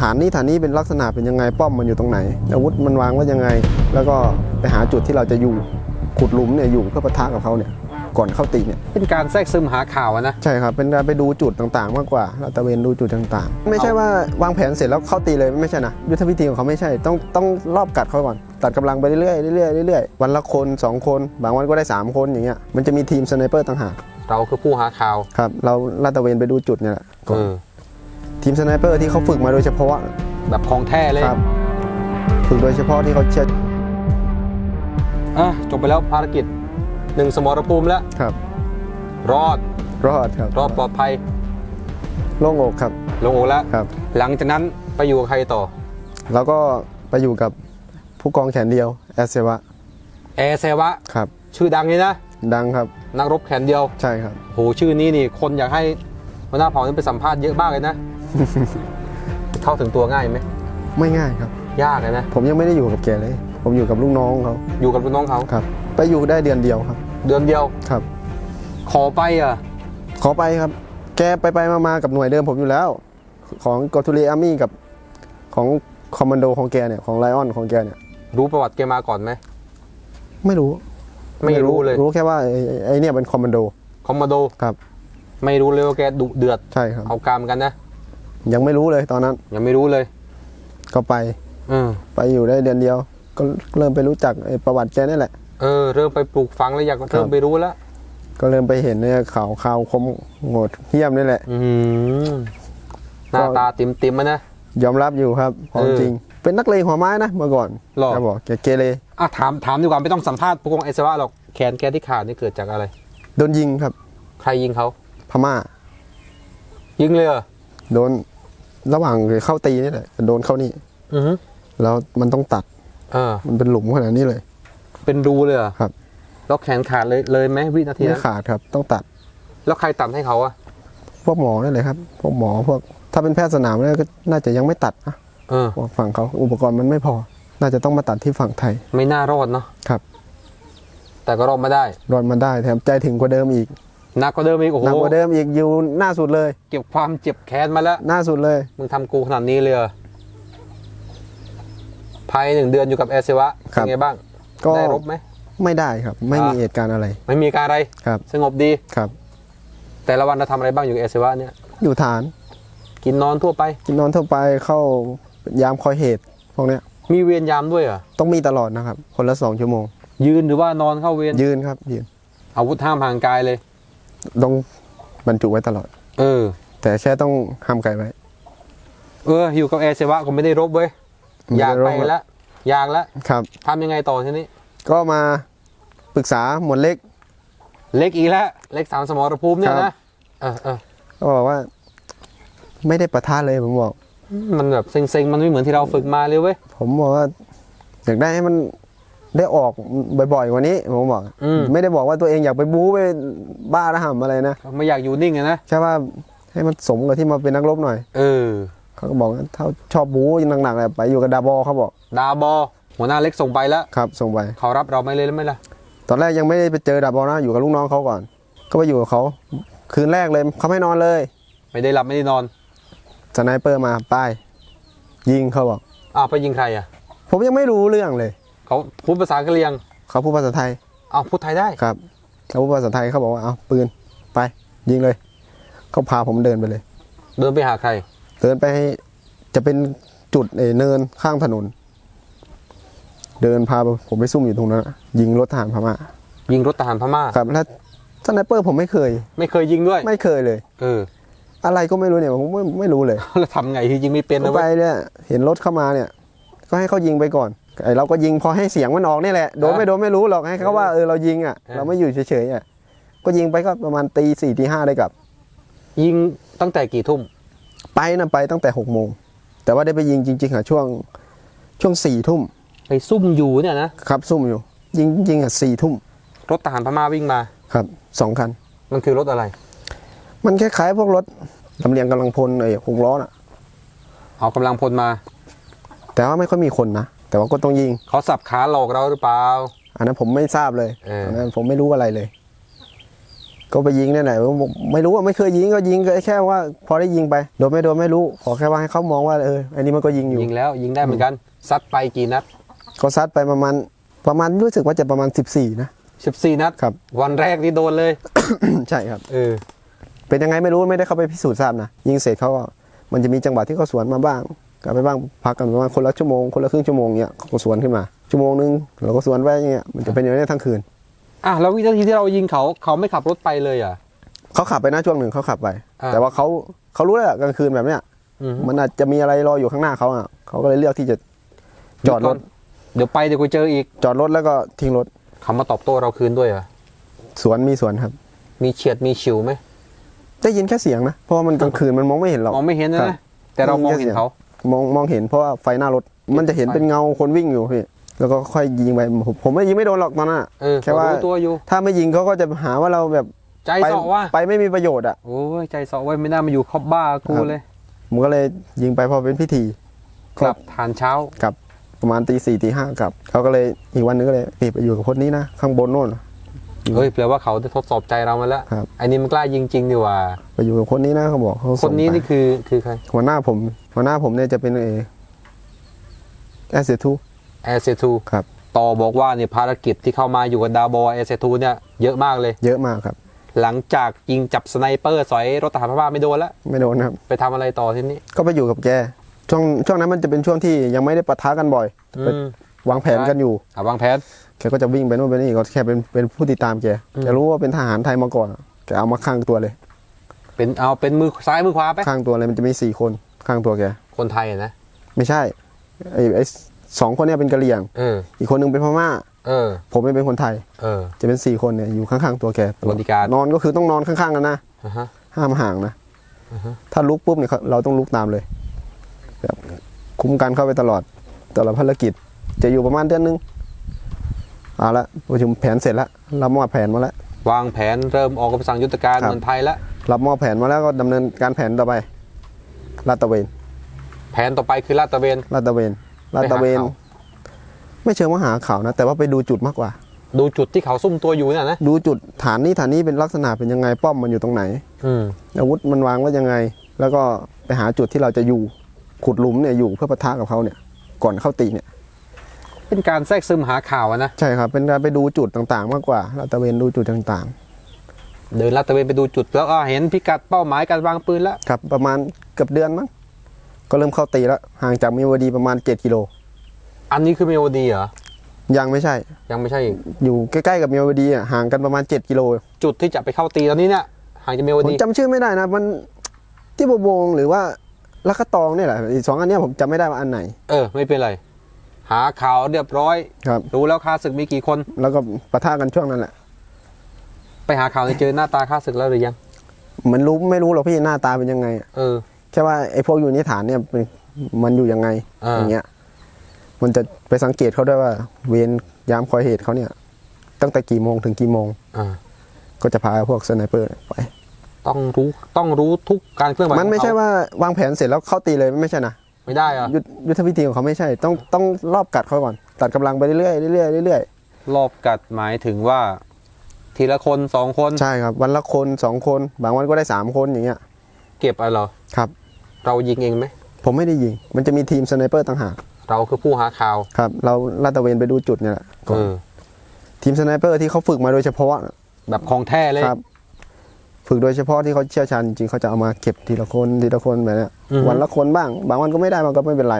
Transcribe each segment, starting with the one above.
ฐานนี้ฐานนี้เป็นลักษณะเป็นยังไงป้อมมันอยู่ตรงไหน อาวุธมันวางไว่ายังไง แล้วก็ไปหาจุดที่เราจะอยู่ขุดหลุมเนี่ยอยู่เพื่อปะทะกับเขาเนี่ยก่อนเข้าตีเนี่ยเป็นการแทรกซึมหาข่าวอะนะ ใช่ครับ เป็นการไปดูจุดต่างๆ มากกว่าเราตระเวนดูจุดต่างๆ ไม่ใช่ว่าวางแผนเสร็จแล้วเข้าตีเลยไม่ใช่นะยุทธวิธีของเขาไม่ใช่ต้องต้องรอบกัดเขาก่อน ตัดกำลังไปเรื่อยๆเรื่อยๆเรื่อยๆวันละคน 2 คน บางวันก็ได้ 3 คนอย่างเงี้ยมันจะมีทีมสไนเปอร์ต่างหากเราคือผู้หาข่าวครับ เราลาดตระเวนไปดูจุดเนี่ยแหละก่อนเออ ทีมสไนเปอร์ที่เขาฝึกมาโดยเฉพาะแบบของแท้เลยครับ ฝึกโดยเฉพาะที่เขาเชี่ยวอะจบไปแล้วภารกิจหนึ่งสมรภูมิแล้วครับ รอดรอดครับรอดปลอดภัยโล่งอกครับลงโอแล้วครับ หลังจากนั้นไปอยู่กับใครต่อ แล้วก็ไปอยู่กับผู้กองแขนเดียวแอสเซวะแอร์เซวะ ครับ ชื่อดังเลยนะ ดังครับนักรบแขนเดียวใช่ครับ โหชื่อนี้นี่คนอยากให้หัวหน้าเผ่านี่ไปสัมภาษณ์เยอะมากเลยนะ เข้าถึงตัวง่ายไหมไม่ง่ายครับ ยากเลยนะ ผมยังไม่ได้อยู่กับแกเลย ผมอยู่กับลูกน้องเขาอยู่กับลูกน้องเขาครับ ไปอยู่ได้เดือนเดียวครับ เดือนเดียวครับ ขอไปอะ ขอไปครับ แกไปไปมามากับหน่วยเดิมผมอยู่แล้ว ของกอทูเรอาร์มี่กับของคอมมานโดของแกเนี่ยของไลออนของแกเนี่ย รู้ประวัติแกมาก่อนไหมไม่รู้ ไม่รู้เลย รู้แค่ว่าไอ้ไอ้ไอ้เนี่ยเป็นคอมมานโด คอมมานโดครับ ไม่รู้เลยว่าแกดุเดือดใช่ครับเอาการกันนะ ยังไม่รู้เลยตอนนั้น ยังไม่รู้เลย ก็ไปเออไปอยู่ได้เดือนเดียว ก็เริ่มไปรู้จักไอ้ประวัติแกนี่แหละ เออเริ่มไปปลูกฝังแล้วอยากเริ่มไปรู้แล้วก็เริ่มไปเห็นเนี่ยข่าวข่าวคมโหดเหี้ยมนี่แหละอืมหน้าตาติมติมๆอะนะ ยอมรับอยู่ครับของเออจริง เป็นนักเลงหัวไม้นะเมื่อก่อนหรอแกบอกแกเกเรอะถามถามดีกว่าไม่ต้องสัมภาษณ์ผู้กองเอสวะหรอกแขนแกที่ขาดนี่เกิดจากอะไร โดนยิงครับ ใครยิงเขาพม่า ยิงเลยเหรอ โดนระหว่างเข้าตีนี่แหละโดนเข้านี่อือฮึแล้วมันต้องตัดเออมันเป็นหลุมขนาดนี้เลย เป็นรูเลยเหรอครับ แล้วแขนขาดเลยเลยไหมวินาทีไม่นั้นขาดครับ ต้องตัดแล้วใครตัดให้เขาอะพวกหมอนี่เลยครับ พวกหมอพวกถ้าเป็นแพทย์สนามเนี่ยก็น่าจะยังไม่ตัดนะเออ พวกฝั่งเขาอุปกรณ์มันไม่พอ น่าจะต้องมาตัดที่ฝั่งไทยไม่น่ารอดเนาะครับแต่ก็รอดมาได้ รอดมาได้แถมใจถึงกว่าเดิมอีก หนักกว่าเดิมอีกโอ้โหหนักกว่าเดิมอีกอยู่หน้าสุดเลย เก็บความเจ็บแค้นมาแล้วหน้าสุดเลยมึงทำกูขนาดนี้เลยเหรอภายหนึ่งเดือนอยู่กับแอร์เซวะครับเป็นไงบ้างก็ได้รบไหมไม่ได้ครับ ไม่มีอ่าเหตุการณ์อะไร ไม่มีการอะไรครับสงบดีครับ แต่ละวันเราทำอะไรบ้างอยู่กับแอร์เซวะเนี่ยอยู่ฐาน กินนอนทั่วไป กินนอนทั่วไปเข้ายามคอยเหตุพวกเนี้ยมีเวรยามด้วยเหรอต้องมีตลอดนะครับ คนละสองชั่วโมง ยืนหรือว่านอนเข้าเวรยืนครับยืนอาวุธห้ามห่างกายเลย ต้องบรรจุไว้ตลอด เออ แต่แค่ต้องห้ามไกลไว้ เออ อยู่กับแอร์เซวะก็ไม่ได้รบเว้ยไม่ได้อยากไปรบแล้วอยากแล้วครับทำยังไงต่อทีนี้ ก็มาปรึกษาหมวดเล็ก เล็กอีกแล้ว เล็กสามสมรภูมิเนี่ยครันะบเออเออก็บอกว่า ไม่ได้ประทะเลยผมบอก มันแบบเซ็งๆ มันไม่เหมือนที่เราฝึกมาเลยเว้ย ผมบอกว่า อยากได้ให้มัน ได้ออกบ่อยๆกว่านี้ผมบอกอืมไม่ได้บอกว่าตัวเองอยากไปบู๊ไปบ้าระห่ำอะไรนะไม่อยากอยู่นิ่งอะนะแค่ว่าให้มันสมกับที่มาเป็นนักรบหน่อย เออเขาก็บอกว่าถ้าชอบบู๊หนักๆอะไปอยู่กับดาบอเขาบอก ดาบอ หัวหน้าเล็กส่งไปแล้วครับส่งไปเขารับเราไม่เลยแล้วไหมล่ะตอนแรกยังไม่ได้ไปเจอดาบอนะอยู่กับลูกน้องเขาก่อน ก็ไปอยู่กับเขาคืนแรกเลยเขาไม่นอนเลย ไม่ได้หลับไม่ได้นอนสไนเปอร์มาป้ายยิงเขาบอกอ้าวไปยิงใครอะ ผมยังไม่รู้เรื่องเลย เขาพูดภาษากะเหรี่ยงเขาพูดภาษาไทยอ้าวพูดไทยได้ ครับเขาพูดภาษาไทยเขาบอกว่าเอาปืนไปยิงเลยเขาพาผมเดินไปเลย เดินไปหาใคร เดินไปให้จะเป็นจุดเออเนินข้างถนน เดินพาผมไปซุ่มอยู่ตรงนั้นอะยิงรถทหารพม่ายิงรถทหารพม่า ครับแล้วสไนเปอร์ผมไม่เคย ไม่เคยยิงด้วย ไม่เคยเลย เอออะไรก็ไม่รู้เนี่ยผมไม่ไม่รู้เลยแล้วทำไงที่ยิงไม่เป็นนะเข้าไปเว้ยเนี่ยเห็นรถเข้ามาเนี่ย ก็ให้เขายิงไปก่อน ไอเราก็ยิงพอให้เสียงมันออกนี่แหละโดนอะไม่โดนไม่รู้หรอกให้เขาว่าเออเรายิงอะอะ เราไม่อยู่เฉยๆอะก็ยิงไปก็ประมาณตีสี่ตีห้าได้กลับ ยิงตั้งแต่กี่ทุ่ม ไปนะไปตั้งแต่หกโมงแต่ว่าได้ไปยิงจริงๆอะช่วงช่วงสี่ทุ่มไปซุ่มอยู่เนี่ยนะครับซุ่มอยู่ ยิงจริงๆอะสี่ทุ่มรถทหารพม่าวิ่งมาครับสองคัน มันคือรถอะไร มันคล้ายๆพวกรถลำเลียงกำลังพลไอ้หกล้อน่ะเอากำลังพลมา แต่ว่าไม่ค่อยมีคนนะ แต่ว่าก็ต้องยิง เขาสับขาหลอกเราหรือเปล่า อันนั้นผมไม่ทราบเลยเอออั นนั้นผมไม่รู้อะไรเลย ก็ไปยิงเนี่ยไหนผมไม่รู้ว่าไม่เคยยิงก็ยิงก็แค่ว่า พอได้ยิงไปโดนไม่โดนไม่รู้ ขอแค่ว่าให้เขามองว่าเอออันนี้มันก็ยิงอยู่ ยิงแล้วยิงได้เหมือนกัน ซัดไปกี่นัด ก็ซัดไปประมาณประมาณรู้สึกว่าจะประมาณ 14 นะ 14 นัด ครับ วันแรกที่โดนเลย ใช่ครับ เออ เป็นยังไงไม่รู้ไม่ได้เข้าไปพิสูจน์ทราบนะยิงเสร็จเขาก็มันจะมีจังหวะที่เขาสวนมาบ้าง กลับไปบ้างพักกันประมาณคนละชั่วโมงคนละครึ่งชั่วโมงเนี้ยเขาก็สวนขึ้นมา ชั่วโมงนึงเราก็สวนไปอย่างเงี้ยมันจะเป็นอย่างนี้ทั้งคืนอะแล้ววินาทีที่เรายิงเขาเขาไม่ขับรถไปเลยเหรอะเขาขับไปนะช่วงหนึ่งเขาขับไปอ่าแต่ว่าเขาเขารู้แล้วแหละกลางคืนแบบเนี้ยอืมมันอาจจะมีอะไรรออยู่ข้างหน้าเขาอะเขาก็เลยเลือกที่จะจอดรถ เดี๋ยวไปเดี๋ยวกูเจออีก จอดรถแล้วก็ทิ้งรถเขามาตอบโต้เราคืนด้วยเหรอะสวนมีสวนครับ มีเฉียดมีฉิวไหมได้ยินแค่เสียงนะเพราะว่ามันกลางคืนมันมองไม่เห็นหรอกมองไม่เห็นครันะบแต่เรามองเห็นเขา มองมองเห็นเพราะว่าไฟหน้ารถ มันจะเห็นเป็นเงาคนวิ่งอยู่พี่แล้วก็ค่อยยิงไปผมผมไม่ยิงไม่โดนหรอกตอนนั้นอะเออแค่ว่ารู้ตัวอยู่ ถ้าไม่ยิงเขาก็จะหาว่าเราแบบใจไปเสาะว่าไปไม่มีประโยชน์อะโอ้ยใจเสาะไว้ไม่น่ามาอยู่คอบบ้ากูครับเลยผมก็เลยยิงไปพอเป็นพิธีกลับทานเช้ากลับประมาณตีสี่ตีห้ากลับเขาก็เลยอีกวันนึงก็เลยนี่ไปอยู่กับคนนี้นะข้างบนโน่นเฮ้ยแปลว่าเขาได้ทดสอบใจเรามาแล้วครับไอ้นี่มันกล้ายิงจริงดีว่า ไปอยู่กับคนนี้นะเขาบอกเขาคส่นงนี้ไปนี่คือคือใครหัวหน้าผม หัวหน้าผมเนี่ยจะเป็นเอแอสเซทูแอร์เซทูครับ ต่อบอกว่าเนี่ยภารกิจที่เข้ามาอยู่กับดาวบอแอร์เซทูเนี่ยเยอะมากเลย เยอะมากครับ หลังจากยิงจับสไนเปอร์สอยรถทหารพม่าไม่โดนแล้ว ไม่โดนครับ ไปทำอะไรต่อทีนี้ ก็ไปอยู่กับแก ช่วงช่วงนั้นมันจะเป็นช่วงที่ยังไม่ได้ปะทะกันบ่อยอืไปมวางแผนกันอยู่อะวางแผนแกก็จะวิ่งไปโน่นไปนี่ก็แค่เป็นเป็นผู้ติดตามแกอืมแกรู้ว่าเป็นทหารไทยมาก่อนอะแกเอามาข้างตัวเลย เป็นเอาเป็นมือซ้ายมือขวาไปข้างตัวเลยมันจะมีสี่คน ข้างตัวแก คนไทยอะนะ ไม่ใช่ไอ้ไอ้สองคนเนี่ยเป็นกะเหรี่ยง เออ อีกคนหนึงเป็นพม่า เออ ผมเนี่ยเป็นคนไทย เออ จะเป็นสี่คนเนี่ยอยู่ข้างๆตัวแกบริการนอนก็คือต้องนอนข้างๆกันนะอะฮะห้ามห่างนะอือฮึถ้าลุกปุ๊บเนี่ยเขาเราต้องลุกตามเลยแบบคุ้มกันเข้าไปตลอดตลอดภารกิจ จะอยู่ประมาณเดือนนึงเอาละประชุมแผนเสร็จแล้วรับมอบแผนมาแล้ววางแผนเริ่มออกคำสั่งยุทธการครับเหมือนไทยแล้วรับมอบแผนมาแล้วก็ดำเนินการแผนต่อไป ลาดตระเวนแผนต่อไปคือลาดตระเวน ลาดตระเวนลาดตระเวน ไปหาข่าวไม่เชิงว่าหาข่าวนะ แต่ว่าไปดูจุดมากกว่า ดูจุดที่เขาซุ่มตัวอยู่เนี่ยนะดูจุดฐานนี้ฐานนี้เป็นลักษณะเป็นยังไงป้อมมันอยู่ตรงไหน อืมอาวุธมันวางไว่ายังไง แล้วก็ไปหาจุดที่เราจะอยู่ขุดหลุมเนี่ยอยู่เพื่อปะทะกับเขาเนี่ย ก่อนเข้าตีเนี่ย เป็นการแทรกซึมหาข่าวอะนะใช่ครับ เป็นการไปดูจุดต่างๆ มากกว่าลาดตระเวนดูจุดต่างเดินลาดตระเวนไปดูจุดแล้วก็เห็นพิกัดเป้าหมายการวางปืนแล้ว ๆ ครับ ประมาณ เกือบเดือนมั้งก็เริ่มเข้าตีแล้วห่างจากมีวดีประมาณ 7กิโลอันนี้คือเมโอดีเหรอ ยังไม่ใช่ ยังไม่ใช่อีก อยู่ใกล้ๆกับเมีวดีอะห่างกันประมาณ 7กิโลจุดที่จะไปเข้าตีตอนนี้เนี่ยห่างจากเมโอผมดีจำชื่อไม่ได้นะ มันที่บวงหรือว่าลักกะตองเนี่ยแหละอีกสองอันเนี้ยผมจำไม่ได้ว่าอันไหน เออ ไม่เป็นไร หาข่าวเรียบร้อย ครับ รู้แล้วค่าศึกมีกี่คน แล้วก็ปะทะกันช่วงนั้นแหละ ไปหาข่าวเจอหน้าตาค่าศึกแล้วหรือยัง มันรู้ไม่รู้หรอกพี่หน้าตาเป็นยังไงอะเออ แค่ว่าไอ้พวกอยู่ในฐานเนี่ยเป็นมันอยู่ยังไงอ่า อย่างเงี้ย มันจะไปสังเกตเขาด้วยว่า เวรยามคอยเหตุเขาเนี่ย ตั้งแต่กี่โมงถึงกี่โมง อ่าก็จะพาพวกสไนเปอร์ไป ต้องรู้ต้องรู้ทุกการเคลื่อนไหวมันไม่ของใช่เขาว่าวางแผนเสร็จแล้วเข้าตีเลยไม่ใช่นะไม่ได้เหรอะยุทธยุทธวิธีของเขาไม่ใช่ ต้องต้องรอบกัดเขาก่อนตัดกำลังไปเรื่อยๆเรื่อยๆเรื่อยรอบกัดหมายถึงว่า ทีละคนสองคน ๆใช่ครับ วันละคนสองคน บางวันก็ได้สามคนอย่างเงี้ย เก็บอะไรเหรอครับ เรายิงเองไหมผมไม่ได้ยิง มันจะมีทีมสไนเปอร์ต่างหากเราคือผู้หาข่าว ครับ เราลาดตระเวนไปดูจุดเนี่ยแหละก่อนเออ ทีมสไนเปอร์ที่เขาฝึกมาโดยเฉพาะแบบของแท้เลย ครับ ฝึกโดยเฉพาะที่เขาเชี่ยวชาญจริงๆเขาจะเอามาเก็บทีละคนทีละคนแบบเนี้ยอือฮึ วันละคนบ้าง บางวันก็ไม่ได้บางก็ไม่เป็นไร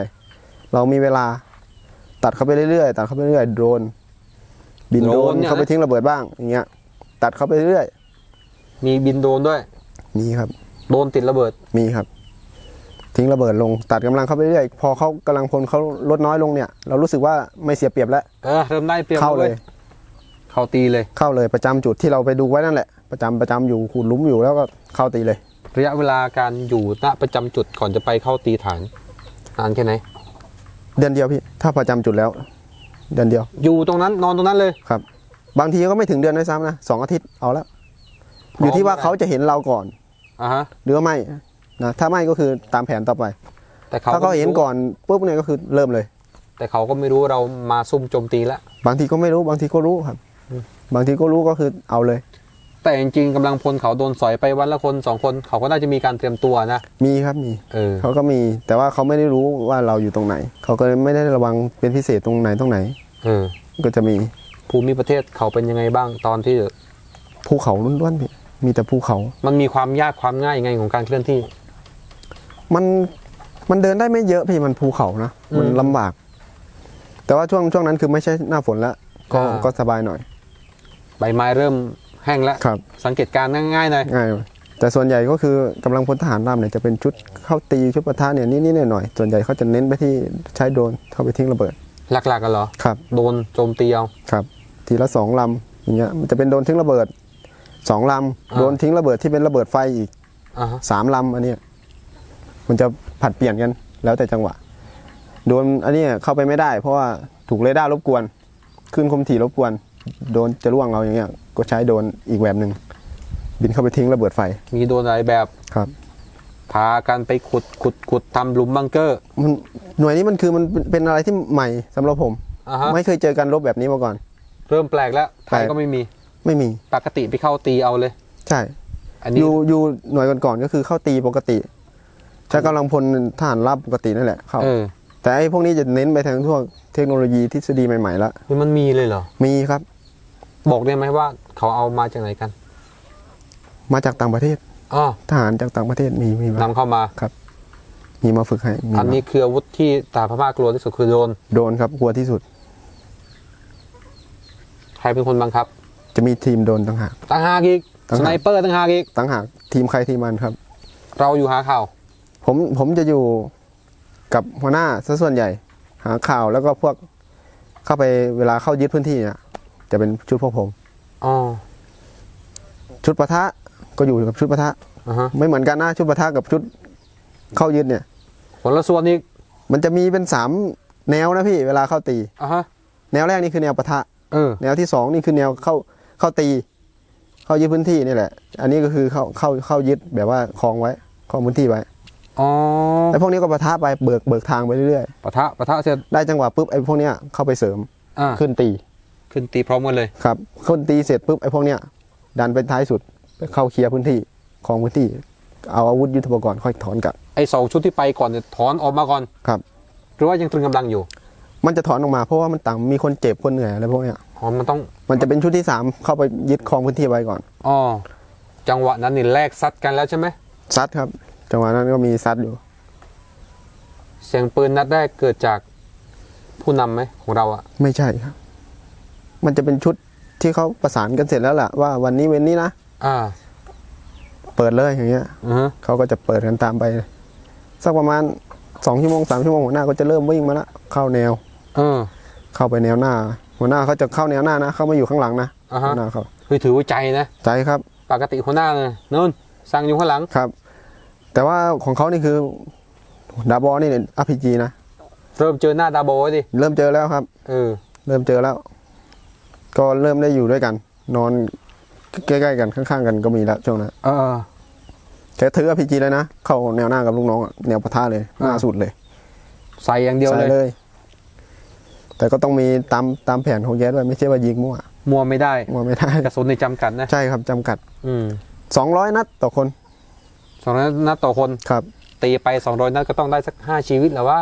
เรามีเวลา ตัดเข้าไปเรื่อยๆตัดเข้าไปเรื่อยๆโดรนบินโดรนเข้าไปทิ้งระเบิดบ้างอย่างเงี้ย ตัดเข้าไปเรื่อยมีบินโดรนด้วยมีครับ โดนติดระเบิด มีครับ ทิ้งระเบิดลงตัดกำลังเข้าไปเรื่อยพอเขากำลังพลเขาลดน้อยลงเนี่ย เรารู้สึกว่าไม่เสียเปรียบแล้ว เออเริ่มได้เปรียบเข้าเลยว้เข้าตีเลย เข้าเลยประจำจุดที่เราไปดูไว้นั่นแหละ ประจำประจำอยู่ขุดหลุมอยู่แล้วก็เข้าตีเลย ระยะเวลาการอยู่ณประจำจุดก่อนจะไปเข้าตีฐานนานแค่ไหน เดือนเดียวพี่ ถ้าประจำจุดแล้ว เดือนเดียวอยู่ตรงนั้นนอนตรงนั้นเลย ครับ บางทีก็ไม่ถึงเดือนด้วยซ้ำนะสองอาทิตย์เอาแล้วพร้อมอยู่ที่ว่าเขาจะเห็นเราก่อน อะฮะหรือว่าไม่นะถ้าไม่ก็คือตามแผนต่อไป แต่เขาถ้าเขาเห็นก่อนปุ๊บเนี่ยก็คือเริ่มเลย แต่เขาก็ไม่รู้เรามาซุ่มโจมตีแล้วบางทีก็ไม่รู้บางทีก็รู้ครับ บางทีก็รู้ก็คือเอาเลย แต่จริงๆกำลังพลเขาโดนสอยไปวันละคนสองคน เขาก็น่าจะมีการเตรียมตัวนะมีครับมีเออเขาก็มีแต่ว่าเขาไม่ได้รู้ว่าเราอยู่ตรงไหน เขาก็เลยไม่ได้ระวังเป็นพิเศษตรงไหนตรงไหนเออก็จะมีภูมิประเทศเขาเป็นยังไงบ้างตอนที่ภูเขาล้วนๆพี่ มีแต่ภูเขา มันมีความยากความง่ายยังไงของการเคลื่อนที่ มันมันเดินได้ไม่เยอะพี่มันภูเขานะมันอืมลำบาก แต่ว่าช่วงช่วงนั้นคือไม่ใช่หน้าฝนแล้วก็อ่า ก็สบายหน่อย ใบไม้เริ่มแห้งแล้ว ครับ สังเกตการณ์ง่ายๆหน่อยง่ายหน่อยแต่ส่วนใหญ่ก็คือกำลังพลทหารราบเนี่ยจะเป็นชุดเข้าตีชุดปะทะเนี่ยนิดๆหน่อยๆส่วนใหญ่เขาจะเน้นไปที่ใช้โดรนเข้าไปทิ้งระเบิดหลักๆกันเหรอ ครับ โดนโจมตีเอา ครับ ทีละสองลำอย่างเงี้ยมันจะเป็นโดนทิ้งระเบิด สองลอ่าำโดนทิ้งระเบิดที่เป็นระเบิดไฟอีกอ่าฮะสามลำอันเนี้ยมันจะผัดเปลี่ยนกันแล้วแต่จังหวะ โดนอันเนี้ยเข้าไปไม่ได้ เพราะว่าถูกเรดาร์รบกวน ขึ้นคมถี่รบกวน โดนจะล่วงเราอย่างเงี้ย ก็ใช้โดนอีกแบบหนึ่งบินเข้าไปทิ้งระเบิดไฟ มีโดนหลายแบบครับ พากันไปขุดขุดขุดทำหลุมบังเกอร์มันหน่วยนี้มันคือมันเป็นเป็นอะไรที่ใหม่สำหรับผมอ่าฮะไม่เคยเจอการรบแบบนี้มาก่อน เริ่มแปลกแล้วไทยแปลกก็ไม่มี ไม่มีปกติไปเข้าตีเอาเลย ใช่ อันนี้อยู่อยู่หน่วยก่อนๆก็คือเข้าตีปกติ ใช้กำลังพลทหารราบปกตินั่นแหละเข้าเออแต่ไอ้พวกนี้จะเน้นไปทางพวกเทคโนโลยีทฤษฎีใหม่ๆแล้วนี่มันมีเลยเหรอ มีครับ บอกได้ไหมว่าเขาเอามาจากไหนกันมาจากต่างประเทศอ๋อทหารจากต่างประเทศมีมีมานำเข้ามามีมาฝึกให้มีอันนี้คืออาวุธที่ตาพม่ากลัวที่สุดคือโดรนโดนครับกลัวที่สุด ใครเป็นคนบังคับ จะมีทีมโดนต่างหากตั้งหากอีกต่างสหาก ไนเปอร์ตั้งหากอีกต่างหากทีมใครทีมมันครับ เราอยู่หาข่าวผมผมจะอยู่กับหัวหน้าซะส่วนใหญ่ หาข่าวแล้วก็พวกเข้าไปเวลาเข้ายึดพื้นที่เนี่ยจะเป็นชุดพวกผม อ๋อชุดปะทะก็อยู่กับชุดปะทะ อ่าฮะไม่เหมือนกันนะชุดปะทะกับชุดเข้ายึดเนี่ยคนละส่วนอีกมันจะมีเป็นสามแนวนะพี่เวลาเข้าตี อ่าฮะแนวแรกนี่คือแนวปะทะ เออ แนวที่สองนี่คือแนวเข้า เข้าตี เข้ายึดพื้นที่นี่แหละ อันนี้ก็คือเข้าเข้าเข้ายึดแบบว่าคลองไว้คลองพื้นที่ไว้อ๋อไอ้พวกนี้ก็ปะทะไปเบิกเบิกทางไปเรื่อยปะทะปะทะเสร็จๆได้จังหวะปุ๊บไอ้พวกเนี้ยเข้าไปเสริมอ่าขึ้นตีขึ้นตีพร้อมกันเลย ครับขึ้นตีเสร็จปุ๊บไอ้พวกเนี้ยดันไปท้ายสุดไปเข้าเคลียร์พื้นที่คลองพื้นที่ เอาอาวุธยุทโธปกรณ์ค่อยถอนกลับไอ้สองชุดที่ไปก่อนเนี่ยถอนออกมาก่อน ครับ หรือว่ายังตรึงกำลังอยู่ มันจะถอนออกมาเพราะว่ามันต่างมีคนเจ็บคนเหนื่อยอะไรพวกเนี้ย อ๋อมันต้องมันจะเป็นชุดที่สามเข้าไปยึดคลองพื้นที่ไว้ก่อนอ๋อจังหวะนั้นนี่แลกซัดกันแล้วใช่ไหมซัดครับ จังหวะนั้นก็มีซัดอยู่ เสียงปืนนัดแรกเกิดจากผู้นำไหมของเราอะไม่ใช่ครับ มันจะเป็นชุดที่เขาประสานกันเสร็จแล้วล่ะว่าวันนี้เว้นนี้นะอ่าเปิดเลยอย่างเงี้ยอือฮะเขาก็จะเปิดกันตามไป สักประมาณสองชั่วโมงสามชั่วโมงหัวหน้าก็จะเริ่มวิ่งมาละเข้าแนว เออเข้าไปแนวหน้า หัวหน้าเขาจะเข้าแนวหน้านะเขาไม่อยู่ข้างหลังนะอ่าหัฮะวหน้าเขาคือถือว่าใจนะ ใจครับปกติหัวหน้าเลยนู่นสั่งอยู่ข้างหลัง ครับ แต่ว่าของเขานี่คือดาบอนี่อาพีจีนะเริ่มเจอหน้าดาโบไว้ดิเริ่มเจอแล้วครับ เออ เริ่มเจอแล้ว ก็เริ่มได้อยู่ด้วยกัน นอนใกล้ๆกันข้างๆกันก็มีแล้วช่วงนั้นเออ แกถืออาพีจีเลยนะเข้าแนวหน้ากับลูกน้องอะแนวปะทะเลยหน้าอ่า สุดเลยใส่อย่างเดียวใส่เลย เลย แต่ก็ต้องมีตามตามแผนของแกด้วยไม่ใช่ว่ายิงมั่วมัวไม่ได้มั่วไม่ได้กระสุนในจำกัดนะใช่ครับจำกัดอืม200นัดต่อคนสองร้อยนัดต่อคนครับ ตีไปสองร้อยนัดก็ต้องได้สักห้าชีวิตแล้วว่า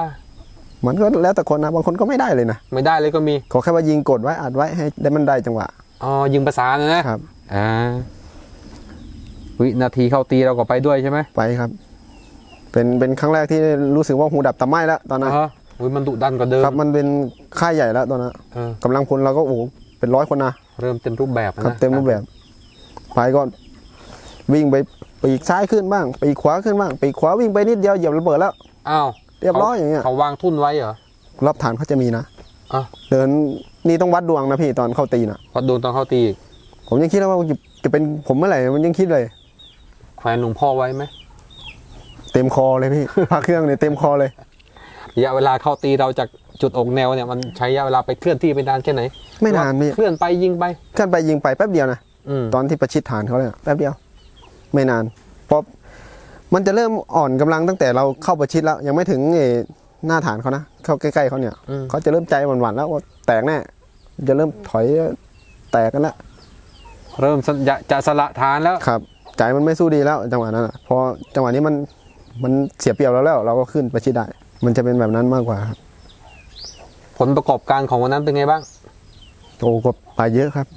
มันก็แล้วแต่คนนะบางคนก็ไม่ได้เลยนะไม่ได้เลยก็มีขอแค่ว่ายิงกดไว้อัดไว้ให้ได้มันได้จังหวะอ๋อยิงประสานนะนะครับอ่าวินาทีเข้าตีเราก็ไปด้วยใช่ไหมไปครับ เป็นเป็นครั้งแรกที่รู้สึกว่าหูดับตาไหม้แล้วตอนนั้น อ่าฮะอุ๊ยมันดุดันกว่าเดิมครับมันเป็นค่ายใหญ่แล้วตอนนั้นเออกำลังพลเราก็โอ้โหเป็นร้อยคนนะเริ่มเต็มรูปแบบนะครับเต็มรูปแบบไปก็วิ่งไปปีกซ้ายขึ้นบ้างปีกขวาขึ้นบ้างปีกขวาวิ่งไปนิดเดียวเหยียบระเบิดแล้ว อ้าวเรียบร้อยอย่างเงี้ย เขาวางทุ่นไว้เหรอ รอบฐานเขาจะมีนะอะ เดินนี่ต้องวัดดวงนะพี่ตอนเข้าตีนะพอโดนตอนเข้าตีอีกผมยังคิดแล้วว่าจะจะเป็นผมเมื่อไหร่มันยังคิดเลย แขวนหลวงพ่อไว้ไหมเต็มคอเลยพี่พระเครื่องเนี่ยเต็มคอเลย ระยะเวลาเข้าตีเราจากจุดอกแนวเนี่ยมันใช้ระยะเวลาไปเคลื่อนที่ไปนานแค่ไหนไม่นานพี่เคลื่อนไปยิงไปขึ้นไปยิงไปแป๊บเดียวนะอืมตอนที่ประชิดฐานเขาเลยแป๊บเดียว ไม่นานเพราะมันจะเริ่มอ่อนกำลังตั้งแต่เราเข้าประชิดแล้ว ยังไม่ถึงเอ่อหน้าฐานเขานะเข้าใกล้ๆเขาเนี่ยอืมเขาจะเริ่มใจหวั่นๆแล้วว่าแตกแน่จะเริ่มถอยแตกกันแล้วเริ่มสจะจะสละฐานแล้วครับ ใจมันไม่สู้ดีแล้วจังหวะนั้นอะพอจังหวะนี้มันมันเสียเปรียบเราแล้ว เราก็ขึ้นไปชิดได้ มันจะเป็นแบบนั้นมากกว่าครับผลประกอบการของวันนั้นเป็นไงบ้าง โอ้ก็ไปเยอะครับ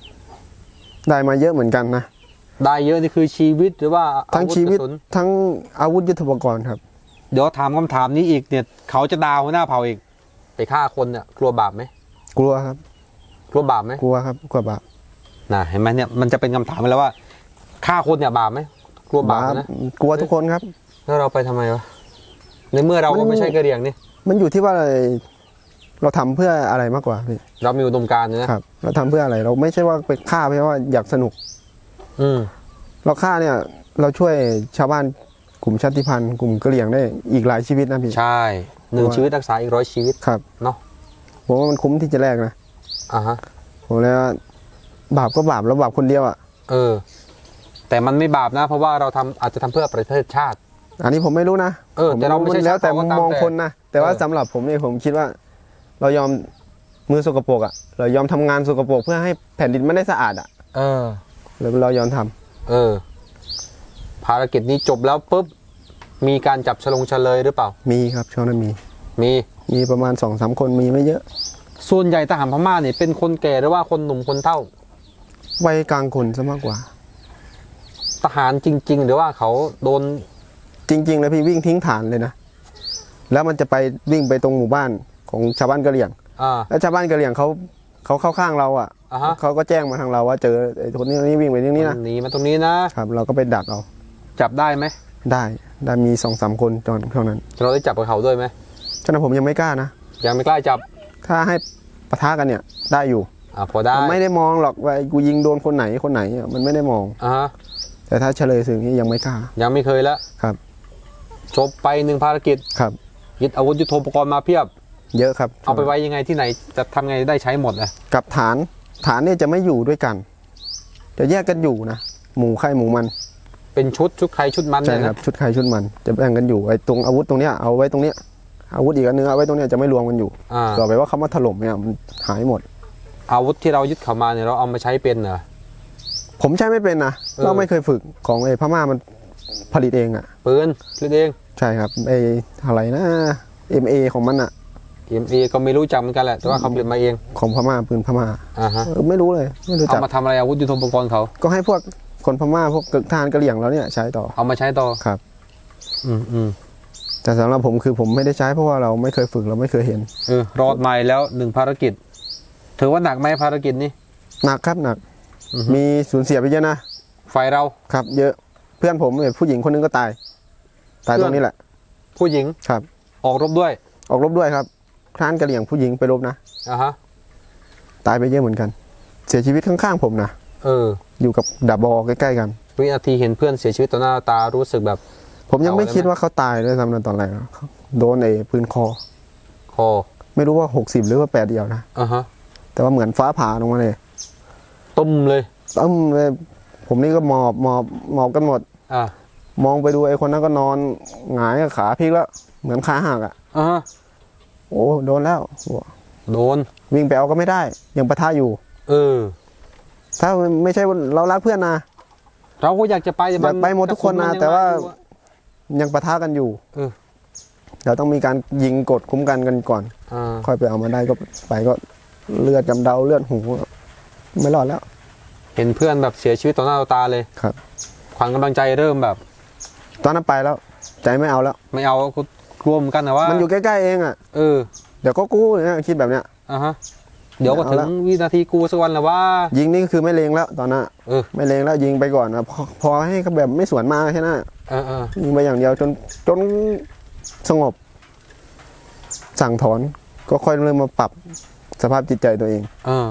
ได้มาเยอะเหมือนกันนะได้เยอะนี่คือชีวิตหรือว่าทั้งอาวุธชีวิตกระสุนทั้งอาวุธยุทโธปกรณ์ครับ เดี๋ยวถามคำถามนี้อีกเนี่ย เขาจะดาวหัวหน้าเผ่าอีกไปฆ่าคนเนี่ยกลัวบาปไหมกลัวครับ กลัวบาปไหมกลัวครับกลัวบาปนะเห็นไหมเนี่ยมันจะเป็นคำถามไปแล้วว่าฆ่าคนเนี่ยบาปไหมกลัวบาปนะ กลัวทุกคนครับ แล้วเราไปทำไมวะ ในเมื่อเราก็มันไม่ใช่กระเหรี่ยงนี่มันอยู่ที่ว่าอะไรเราทำเพื่ออะไรมากกว่าพี่เรามีอุดมการณ์นะครับเราทำเพื่ออะไร เราไม่ใช่ว่าไปฆ่าเพราะว่าอยากสนุก อืมเราฆ่าเนี่ย เราช่วยชาวบ้านกลุ่มชาติพันธุ์กลุ่มกะเหรี่ยงได้อีกหลายชีวิตนะพี่ใช่หนึ่งเพราะว่าชีวิตรักษาอีกร้อยชีวิตครับเนาะผมว่ามันคุ้มที่จะแลกนะอ่าฮะผมเลยว่าบาปก็บาปแล้วบาปคนเดียวอะเออ แต่มันไม่บาปนะ เพราะว่าเราทำอาจจะทำเพื่อประเทศชาติ อันนี้ผมไม่รู้นะเออแต่เราไม่ใช่แล้วแต่ชาวมุเขามก็ตามมองแต่คนนะแต่ว่าเออสำหรับผมเนี่ยผมคิดว่า เรายอมมือสกปรกอะ เรายอมทำงานสกปรกเพื่อให้แผ่นดินไม่ได้สะอาดอะ เออเราเรายอมทำเออ ภารกิจนี้จบแล้วปุ๊บมีการจับฉลงเฉลยหรือเปล่า มีครับช่วงนั้นมี มี มีประมาณสองสามคนมีไม่เยอะ ส่วนใหญ่ทหารพม่าเนี่ยเป็นคนแก่หรือว่าคนหนุ่มคนเฒ่า วัยกลางคนซะมากกว่า ทหารจริง ๆ หรือว่าเขาโดน จริงๆแล้วพี่วิ่งทิ้งฐานเลยนะ แล้วมันจะไปวิ่งไปตรงหมู่บ้านของชาวบ้านกะเหรี่ยง อ่า แล้วชาวบ้านกะเหรี่ยงเขาเขาเข้าข้างเราอะอ่าฮะ เขาก็แจ้งมาทางเราว่าเจอไอ้คนนี้คนนี้วิ่งไปตรงนี้นะหนีมาตรงนี้นะ ครับ เราก็ไปดักเอาจับได้ไหมได้ได้มีสองสามคนตอนช่วงนั้นเราได้จับกับเขาด้วยไหมฉะนั้นผมยังไม่กล้านะยังไม่กล้าจับถ้าให้ปะทะกันเนี่ยได้อยู่อ่าพอได้มันไม่ได้มองหรอกว่ากูยิงโดนคนไหนคนไหนอะมันไม่ได้มอง อ่าฮะแต่ถ้าเฉลยสึกนี่ยังไม่กล้ายังไม่เคยแล้วครับ จบไปหนึ่งภารกิจครับยึดอาวุธยุทโธปกรณ์มาเพียบ เยอะครับ เอาไปไว้ยังไงที่ไหนจะทำไงได้ใช้หมดเลยกับฐานฐานเนี่ยจะไม่อยู่ด้วยกัน จะแยกกันอยู่นะหมู่ใครหมู่มัน เป็นชุดชุดใครชุดมันใช่เนี่ยครับนะชุดใครชุดมัน จะแบ่งกันอยู่ไอ้ตรงอาวุธตรงเนี้ยเอาไว้ตรงเนี้ยอาวุธอีกอันนึงเอาไว้ตรงเนี้ยจะไม่รวมกันอยู่อ่าต่อไปว่าเขามาถล่มเนี่ยมันหายหมด อาวุธที่เรายึดเขามาเนี่ยเราเอามาใช้เป็นเหรอผมใช้ไม่เป็นนะเออเราไม่เคยฝึกของไอ้พม่ามัน ผลิตเองอะปืนผลิตเอง ใช่ครับไอ้อะไรนะ MA ของมันอะ EMA ก็ไม่รู้จักเหมือนกันแหละแต่ว่าเขาผลิตมาเองของพม่าปืนพม่าอ่าฮะเออไม่รู้เลยไม่รู้เอาจักมาทำอะไรอาวุธยุทโธปกรณ์เขาก็ให้พวกคนพม่าพวกทหารกะเหรี่ยงแล้วเนี่ยใช้ต่อเอามาใช้ต่อครับ อืมอืมแต่สำหรับผมคือผมไม่ได้ใช้เพราะว่าเราไม่เคยฝึกเราไม่เคยเห็นเออรอดใหม่แล้วหนึ่งภารกิจ ถือว่าหนักไหมภารกิจนี้หนักครับหนักอือฮึมีสูญเสียไปเยอะนะไฟเราครับ เยอะ เพื่อนผมเนี่ยผู้หญิงคนนึงก็ตาย ตายตรงนี้แหละ ผู้หญิงครับ ออกรบด้วย ออกรบด้วยครับทหารกะเหรี่ยงผู้หญิงไปรบนะอ่าฮะตายไปเยอะเหมือนกัน เสียชีวิตข้างๆผมนะเออ อยู่กับดาบอใกล้ๆกันวินาทีเห็นเพื่อนเสียชีวิตต่อหน้าตารู้สึกแบบ ผมยังไม่เอาเลยไหมคิดว่าเขาตายด้วยซ้ำนะตอนแรกเขาโดนไอ้ปืนคอ คอ ไม่รู้ว่า60หรือว่าแปดเดียวนะอ่าฮะ แต่ว่าเหมือนฟ้าผ่าลงมาเลยตุ้มเลยต้มเลยผมนี่ก็หมอบหมอบหมอบกันหมดอ่า มองไปดูไอ้คนนั้นก็นอนหงายกับขาพลิกแล้ว เหมือนขาหักอะอ่าฮะโอ้โดนแล้วโอ้โดน วิ่งไปเอาก็ไม่ได้ ยังปะทะอยู่ เออ ถ้าไม่ใช่ว่าเรารักเพื่อนนะเราก็อยากจะไปแต่มัอยากไปหมดทุกคนนะกรสุมัแต่ว่ายังไงอยู่อะยังปะทะกันอยู่ เออเราต้องมีการยิงกดคุ้มกันกันก่อนอ่าค่อยไปเอามาได้ก็ไปก็เลือดกำเดาเลือดหู ไม่รอดแล้ว เห็นเพื่อนแบบเสียชีวิตต่อหน้าต่อตาเลยครับ ขวัญกำลังใจเริ่มแบบ ตอนนั้นไปแล้ว ใจไม่เอาแล้ว ไม่เอาก็กลัวเหมือนกันนะว่ามันอยู่ใกล้ๆเองอะเออเดี๋ยวก็กู้เนี่ยคิดแบบเนี้ย อ่าฮะ เดี๋ยวก็เอาถึงละ วินาทีกูสักวันแหละว่า ยิงนี่ก็คือไม่เลงแล้วตอนนั้นเออ ไม่เลงแล้วยิงไปก่อนนะพอพอให้เขาแบบไม่สวนมากแค่นั้นเออเออยิงไปอย่างเดียวจนจนสงบ สั่งถอนก็ค่อยเริ่มมาปรับสภาพจิตใจตัวเอง เออ